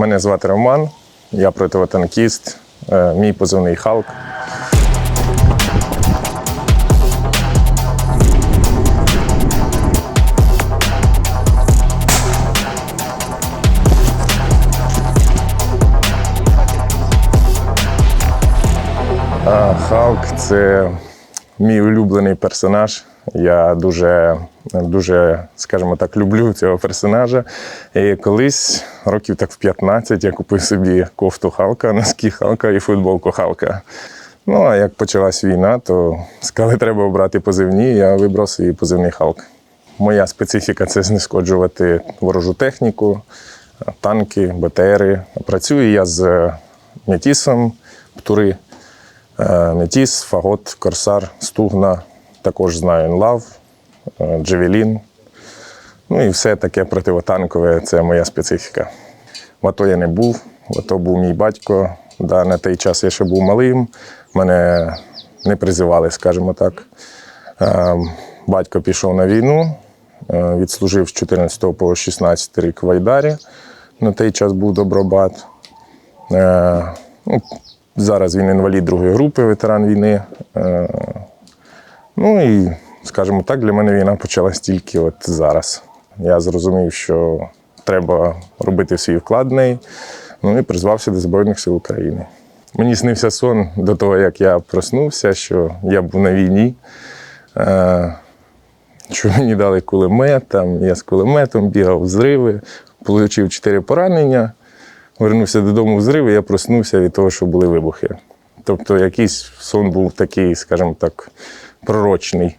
Мене звати Роман, я противотанкіст, е, мій позивний Халк. Халк це мій улюблений персонаж. Я дуже, дуже, скажімо так, люблю цього персонажа. І колись, років так в 15, я купив собі кофту Халка, носки Халка і футболку Халка. Ну, а як почалась війна, то сказали, треба обрати позивні, я вибрав свій позивний Халк. Моя специфіка це знешкоджувати ворожу техніку, танки, БТРи. Працюю я з Метісом, Птури. Е, Метіс, Фагот, Корсар, Стугна, також знаю Інлав, е, Джевелін. Ну і все таке противотанкове це моя специфіка. В АТО я не був, в АТО був мій батько. Да, на той час я ще був малим, мене не призивали, скажімо так. Е, Батько пішов на війну, відслужив з 14 по 16 рік в Айдарі. На той час був Добробат. Зараз він інвалід другої групи, ветеран війни. Е, Ну і, скажімо так, для мене війна почалась тільки от зараз. Я зрозумів, що треба робити свій вклад в неї, ну і призвався до Збройних сил України. Мені снився сон до того, як я проснувся, що я був на війні, е, що мені дали кулемет, там я з кулеметом бігав взриви, отримав чотири поранення. Вернувся додому в зрив, і я проснувся від того, що були вибухи. Тобто якийсь сон був такий, скажімо так, пророчний.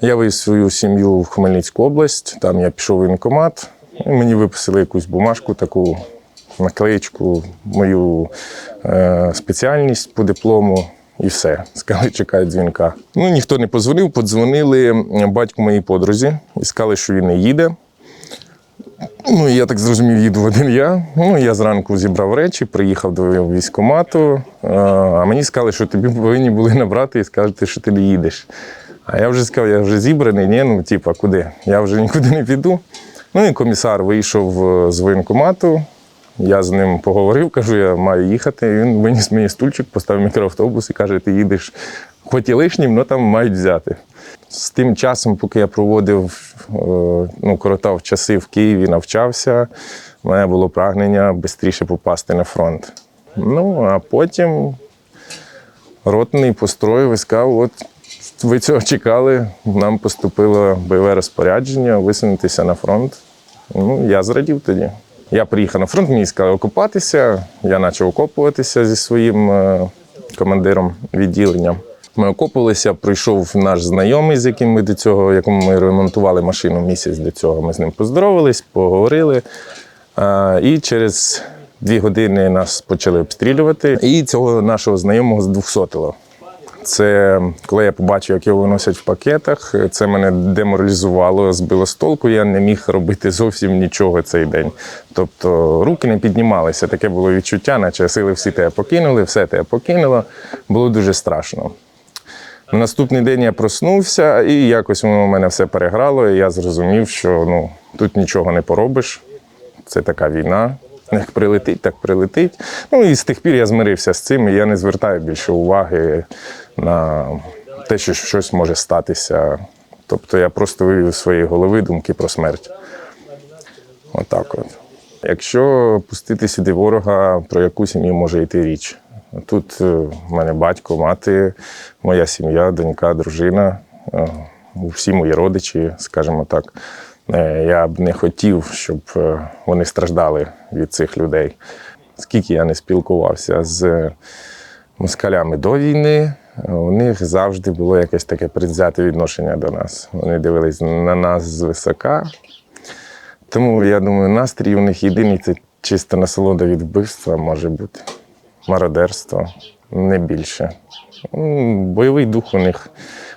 Я вивіз свою сім'ю в Хмельницьку область, там я пішов в воєнкомат, і мені виписали якусь бумажку, таку наклеєчку, мою е, спеціальність по диплому. І все, сказали, чекають дзвінка. Ну, ніхто не позвонив, подзвонили батьку моїй подрузі і сказали, що він не їде. Ну, я так зрозумів, їду в один я. Ну, я зранку зібрав речі, приїхав до військкомату, а мені сказали, що тобі повинні були набрати і сказати, що ти не їдеш. А я вже сказав, я вже зібраний, ні, ну, типа, куди? Я вже нікуди не піду. Ну і комісар вийшов е, з воєнкомату. Я з ним поговорив, кажу, я маю їхати. І він виніс мені стульчик, поставив мікроавтобус і каже, ти їдеш хоч і лишнім, але там мають взяти. З тим часом, поки я проводив, ну, коротав часи в Києві, навчався, в мене було прагнення швидше попасти на фронт. Ну, а потім ротний построїв і сказав, от ви цього чекали, нам поступило бойове розпорядження висунутися на фронт. Ну, я зрадів тоді. Я приїхав на фронт, мені сказали окопатися. Я почав окопуватися зі своїм е, командиром відділення. Ми окопувалися, прийшов наш знайомий, з яким ми до цього, якому ми ремонтували машину місяць до цього. Ми з ним поздоровались, поговорили. І через дві години нас почали обстрілювати. І цього нашого знайомого здвухсотило. Це коли я побачив, як його виносять в пакетах, це мене деморалізувало, збило з толку. Я не міг робити зовсім нічого цей день. Тобто руки не піднімалися. Таке було відчуття, наче сили всі тебе покинули, все тебе покинуло. Було дуже страшно. На наступний день я проснувся, і якось воно в мене все переграло. І я зрозумів, що ну, тут нічого не поробиш. Це така війна. Як прилетить, так прилетить. Ну і з тих пір я змирився з цим, і я не звертаю більше уваги на те, що щось може статися. Тобто я просто вивів з своєї голови думки про смерть. Отак от. Якщо пустити сюди ворога, про яку сім'ю може йти річ? Тут е, в мене батько, мати, моя сім'я, донька, дружина, е, всі мої родичі, скажімо так. Е, Я б не хотів, щоб е, вони страждали від цих людей. Скільки я не спілкувався з москалями до війни, у них завжди було якесь таке предвзяте відношення до нас. Вони дивились на нас звисока. Тому я думаю, настрій у них єдиний це чиста насолода від вбивства може бути. Мародерство, не більше. Бойовий дух у них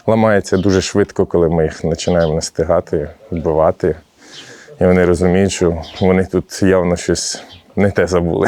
ламається дуже швидко, коли ми їх починаємо настигати, вбивати. І вони розуміють, що вони тут явно щось не те забули.